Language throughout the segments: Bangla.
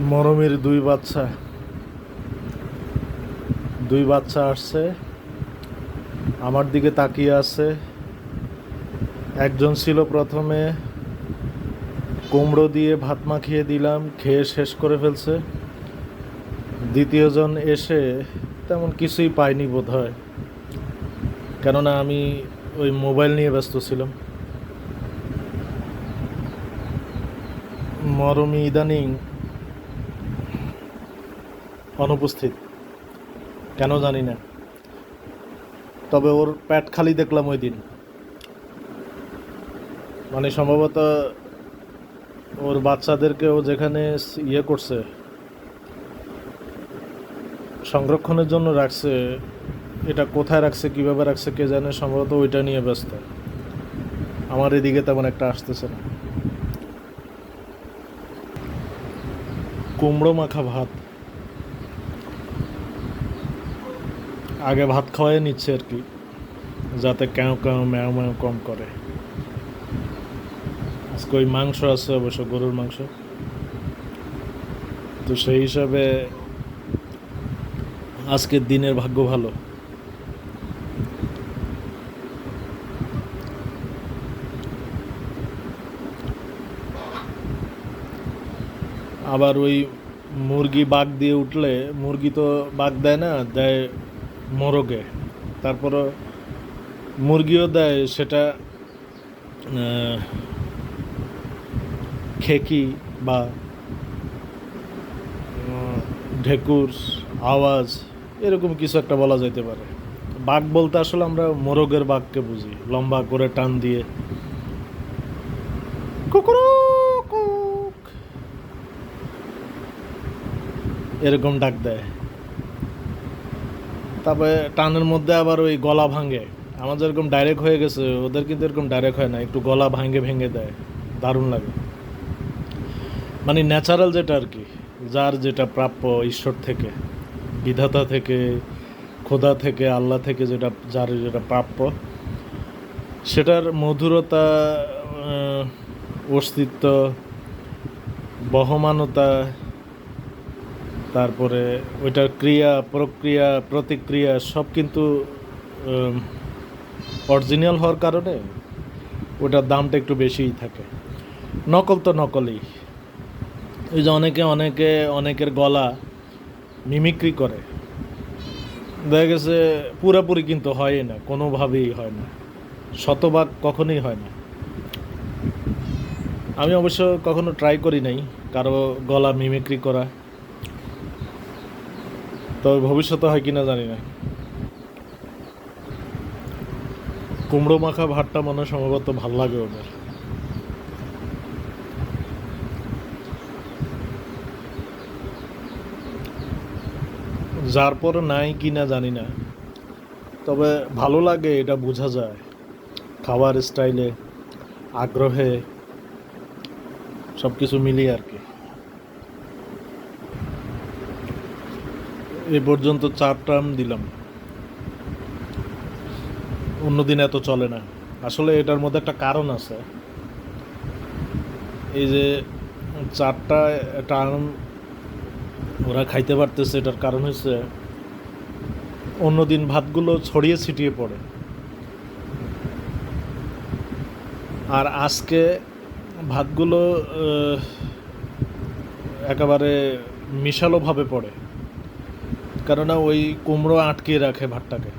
মরমের দুই বাচ্চা। দুই বাচ্চা আসছে। আমার দিকে তাকিয়ে আছে। একজন ছিল প্রথমে। কুমড়ো দিয়ে ভাত মাখিয়ে দিলাম, খেয়ে শেষ করে ফেলছে। দ্বিতীয়জন এসে তেমন কিছুই পাইনি বোধ হয় কেননা আমি ওই মোবাইল নিয়ে ব্যস্ত ছিলাম। মরমি ইদানিং অনুপস্থিত। কেন জানি না। তবে ওর প্যাট খালি দেখলাম ওই দিন। মানে সম্ভবত ওর বাচ্চাদেরকে ও যেখানে ইয়ে করছে, সংরক্ষণের জন্য রাখছে, এটা কোথায় রাখছে, কীভাবে রাখছে, কে জানে, সম্ভবত ওইটা নিয়ে ব্যস্ত। আমার এদিকে তেমন একটা আসতেছে না। কুমড়ো মাখা ভাত। আগে ভাত খাওয়াই নিচ্ছে আর কি, যাতে কেউ কেউ ম্যাও ম্যাও কম করে। আজকে ওই মাংস আছে অবশ্য, গরুর মাংস। তো সেই হিসাবে আজকের দিনের ভাগ্য ভালো। আবার ওই মুরগি বাঘ দিয়ে উঠলে, মুরগি তো বাঘ দেয় না, দেয় মোরগে। তারপর মুরগিও দেয় সেটা খেকি বা ঢেকুর, আওয়াজ, এরকম কিছু একটা বলা যাইতে পারে। বাঘ বলতে আসলে আমরা মোরগের বাঘকে বুঝি, লম্বা করে টান দিয়ে। কুকুরুকুক। এরকম ডাক দেয়। তারপরে টানের মধ্যে আবার ওই গলা ভাঙে। আমার যেরকম ডাইরেক্ট হয়ে গেছে, ওদের কিন্তু এরকম ডাইরেক্ট হয় না, একটু গলা ভাঙে ভেঙে দেয়। দারুণ লাগে। মানে ন্যাচারাল যেটা আর কি, যার যেটা প্রাপ্য ঈশ্বর থেকে, বিধাতা থেকে, খোদা থেকে, আল্লাহ থেকে যেটা, যার যেটা প্রাপ্য, সেটার মধুরতা অস্তিত্ব, বহমানতা তারপরে ওইটার ক্রিয়া, প্রক্রিয়া, প্রতিক্রিয়া সব কিন্তু অরিজিনাল হওয়ার কারণে ওটার দামটা একটু বেশিই থাকে। নকল তো নকলই। ওই যে অনেকে অনেকে, অনেকের গলা মিমিক্রি করে। দেখা গেছে পুরাপুরি কিন্তু হয় না, কোনোভাবেই হয় না। শতভাগ কখনোই হয় না। আমি অবশ্য কখনো ট্রাই করি নাই, কারও গলা মিমিক্রি করা। তবে ভবিষ্যতে হয় কিনা জানি না। কুমড়ো মাখা ভাতটা মনে সম্ভবত ভালো লাগে ওদের। যার পর নাই কিনা জানি না। তবে ভালো লাগে, এটা বোঝা যায়। খাওয়ার স্টাইলে, আগ্রহে সব কিছু মিলিয়ে আর কি। এ পর্যন্ত চার টার্ম দিলাম। অন্যদিন এত চলে না। আসলে এটার মধ্যে একটা কারণ আছে। এই যে চারটা টার্ম ওরা খাইতে পারতেছে, এটার কারণ হচ্ছে অন্যদিন ভাতগুলো ছড়িয়ে ছিটিয়ে পড়ে। আর আজকে ভাতগুলো একেবারে মিশালোভাবে পড়ে। কেননা ওই কুমড়ো আটকে রাখে ভাতটাকে।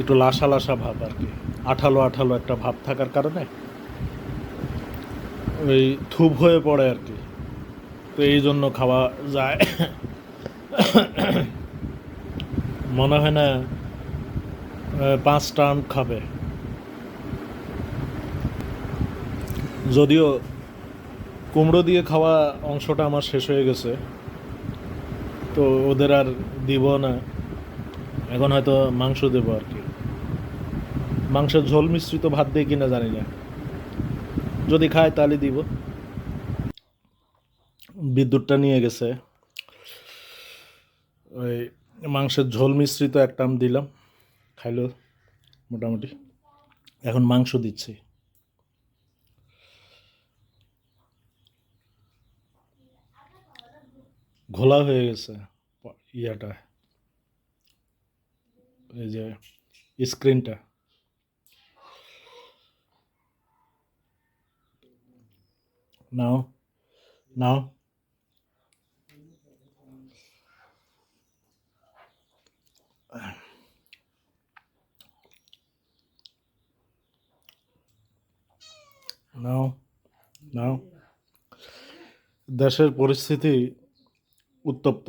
একটু লাসা লাসা ভাব আর কি। আঠালো আঠালো একটা ভাব থাকার কারণে ওই থুপ হয়ে পড়ে আর কি। তো এই জন্য খাওয়া যায়। মনে হয় না পাঁচ টার্ম খাবে। যদিও কুমড়ো দিয়ে খাওয়া অংশটা আমার শেষ হয়ে গেছে। তো ওদের আর দিব না। এখন হয়তো মাংস দেবো আর কি। মাংসের ঝোল মিশ্রিত ভাত দিয়ে কিনা জানি না। যদি খায় তাহলে দিব। বিদ্যুৎটা নিয়ে গেছে। ওই মাংসের ঝোল মিশ্রিত একটা আম দিলাম। খাইলো মোটামুটি। এখন মাংস দিচ্ছি। ঘোলা হয়ে গেছে ইয়াটা। এই যে স্ক্রিনটা। নাও নাও। নাও নাও। দেশের পরিস্থিতি উত্তপ্ত।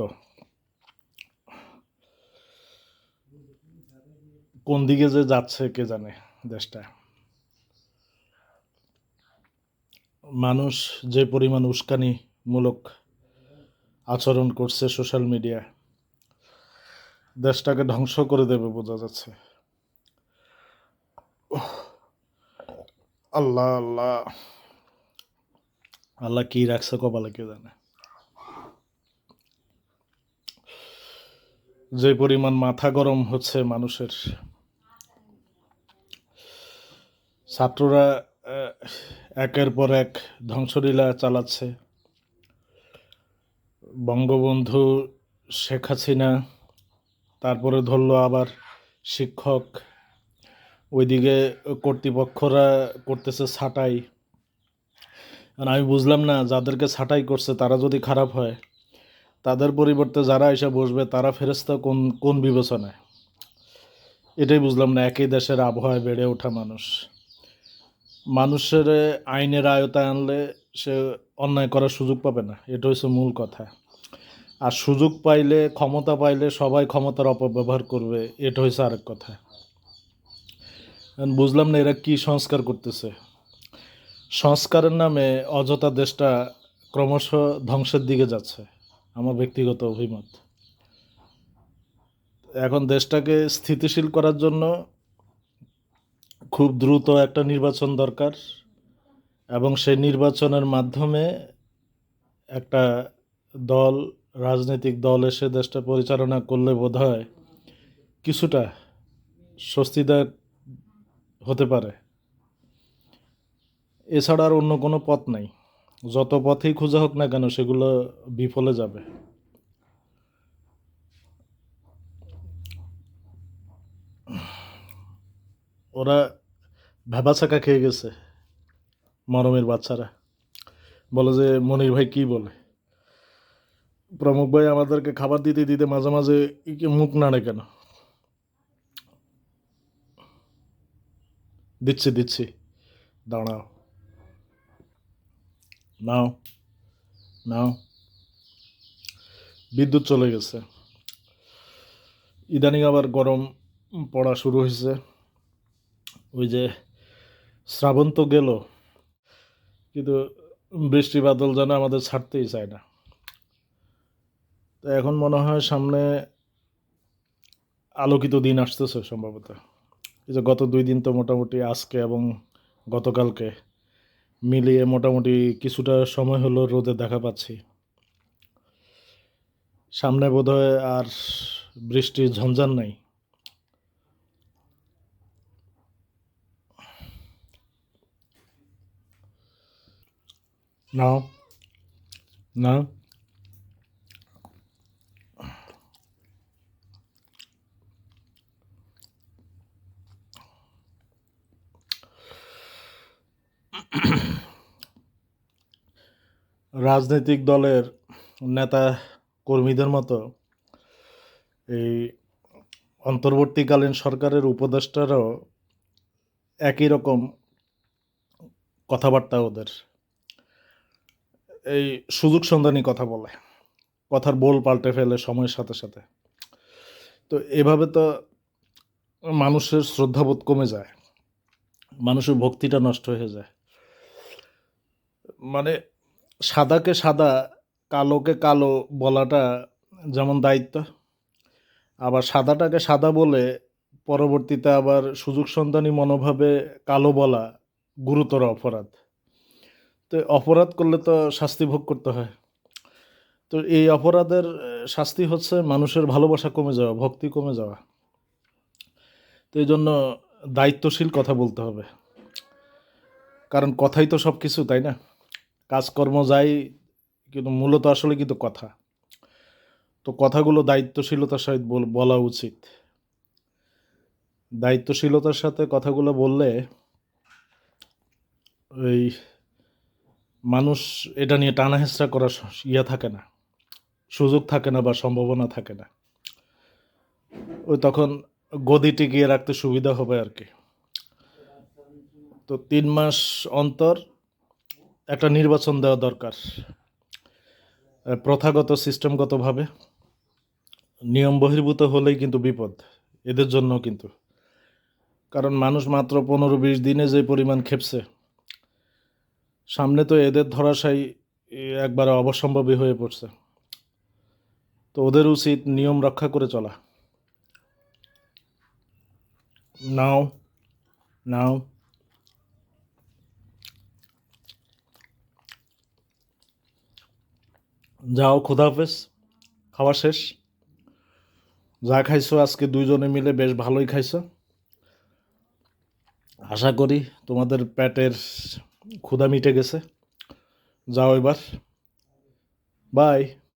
কোন দিকে যে যাচ্ছে কে জানে দেশটা। মানুষ যে পরিমাণ উস্কানিমূলক আচরণ করছে সোশ্যাল মিডিয়া, দেশটাকে ধ্বংস করে দেবে বোঝা যাচ্ছে। আল্লাহ আল্লাহ। আল্লাহ কি রাখছে কপালে কে জানে। যে পরিমাণ মাথা গরম হচ্ছে মানুষের। ছাত্ররা একের পর এক ধ্বংসলীলা চালাচ্ছে। বঙ্গবন্ধু শেখ হাসিনা, তারপরে ধরলো আবার শিক্ষক। ওইদিকে কর্তৃপক্ষরা করতেছে ছাঁটাই। আমি বুঝলাম না, যাদেরকে ছাঁটাই করছে, তারা যদি খারাপ হয় তাদের পরিবর্তে যারা এসে বসবে, তারা ফেরস্তা কোন কোন বিবেচনায়? এটাই বুঝলাম না, একই দেশের আবহাওয়ায় বেড়ে ওঠা মানুষ। মানুষের আইনের আয়তায় আনলে সে অন্যায় করার সুযোগ পাবে না, এটা হচ্ছে মূল কথা। আর সুযোগ পাইলে, ক্ষমতা পাইলে সবাই ক্ষমতার অপব্যবহার করবে, এটা হচ্ছে আরেক কথা। বুঝলাম না এরা কি সংস্কার করতেছে। সংস্কারের নামে অযথা দেশটা ক্রমশ ধ্বংসের দিকে যাচ্ছে। আমার ব্যক্তিগত অভিমত। এখন দেশটাকে স্থিতিশীল করার জন্য খুব দ্রুত একটা নির্বাচন দরকার এবং সেই নির্বাচনের মাধ্যমে একটা দল, রাজনৈতিক দল এসে দেশটা পরিচালনা করলে বোধ হয় কিছুটা স্বস্তিদায়ক হতে পারে। এছাড়া আর অন্য কোনো পথ নাই। যত পথেই খোঁজা হোক না কেন, সেগুলো বিফলে যাবে। ওরা ভেবাচাকা খেয়ে গেছে, মরমের বাচ্চারা। বলে যে, মনির ভাই কি বলে? প্রমুখ ভাই আমাদেরকে খাবার দিতে দিতে মাঝে মাঝে মুখ নাড়ে কেন? দিচ্ছি দিচ্ছি। দাঁড়াও। নাও নাও বিদ্যুৎ চলে গেছে। ইদানিং আবার গরম পড়া শুরু হয়েছে ওই যে শ্রাবণ তো গেল, কিন্তু বৃষ্টি বাদল যেন আমাদের ছাড়তেই চায় না। তো এখন মনে হয় সামনে আলোকিত দিন আসতেছে সম্ভবত। এই যে গত দুই দিন তো মোটামুটি আজকে এবং গতকালকে। মিলিয়ে মোটামুটি কিছুটা সময় হলো রোদে দেখা পাচ্ছি। সামনে বোধহয় আর বৃষ্টির ঝঞ্ঝান নাই। নাও নাও। রাজনৈতিক দলের নেতা কর্মীদের মতো এই অন্তর্বর্তীকালীন সরকারের উপদেষ্টারাও একই রকম কথাবার্তা ওদের। এই সুযোগ সন্ধানী কথা বলে। কথার বোল পাল্টে ফেলে সময়ের সাথে সাথে। তো এভাবে তো মানুষের শ্রদ্ধাবোধ কমে যায়। মানুষের ভক্তিটা নষ্ট হয়ে যায়। মানে সাদাকে সাদা, কালোকে কালো বলাটা যেমন দায়িত্ব। আবার সাদাটাকে সাদা বলে পরবর্তীতে আবার সুযোগ সন্ধানী মনোভাবে কালো বলা গুরুতর অপরাধ। তো অপরাধ করলে তো শাস্তি ভোগ করতে হয়। তো এই অপরাধের শাস্তি হচ্ছে মানুষের ভালোবাসা কমে যাওয়া, ভক্তি কমে যাওয়া। তো এই জন্য দায়িত্বশীল কথা বলতে হবে। কারণ কথাই তো সব কিছু তাই না? কাজকর্ম যাই, কিন্তু মূলত আসলে কিন্তু কথা। তো কথাগুলো দায়িত্বশীলতার সহিত বল- উচিত। দায়িত্বশীলতার সাথে কথাগুলো বললে ওই মানুষ এটা নিয়ে টানা হেঁচড়া করার ইয়ে থাকে না, সুযোগ থাকে না বা সম্ভাবনা থাকে না। ওই তখন গদি টিকিয়ে রাখতে সুবিধা হবে আর কি। তো তিন মাস অন্তর একটা নির্বাচন দেওয়া দরকার। প্রথাগত সিস্টেমগতভাবে নিয়ম বহির্ভূত হলেই কিন্তু বিপদ, এদের জন্য কিন্তু। কারণ মানুষ মাত্র পনেরো বিশ দিনে যে পরিমাণ খেপছে, সামনে তো এদের ধরাশাই একবারে অবসম্ভাবী হয়ে পড়ছে। তো ওদের উচিত নিয়ম রক্ষা করে চলা। নাও নাও। যাও হাফেজ, খাওয়া শেষ। যা খাইছো আজকে দুইজনে মিলে বেশ ভালোই খাইছো। আশা করি তোমাদের পেটের ক্ষুধা মিটে গেছে। যাও এবার। বাই।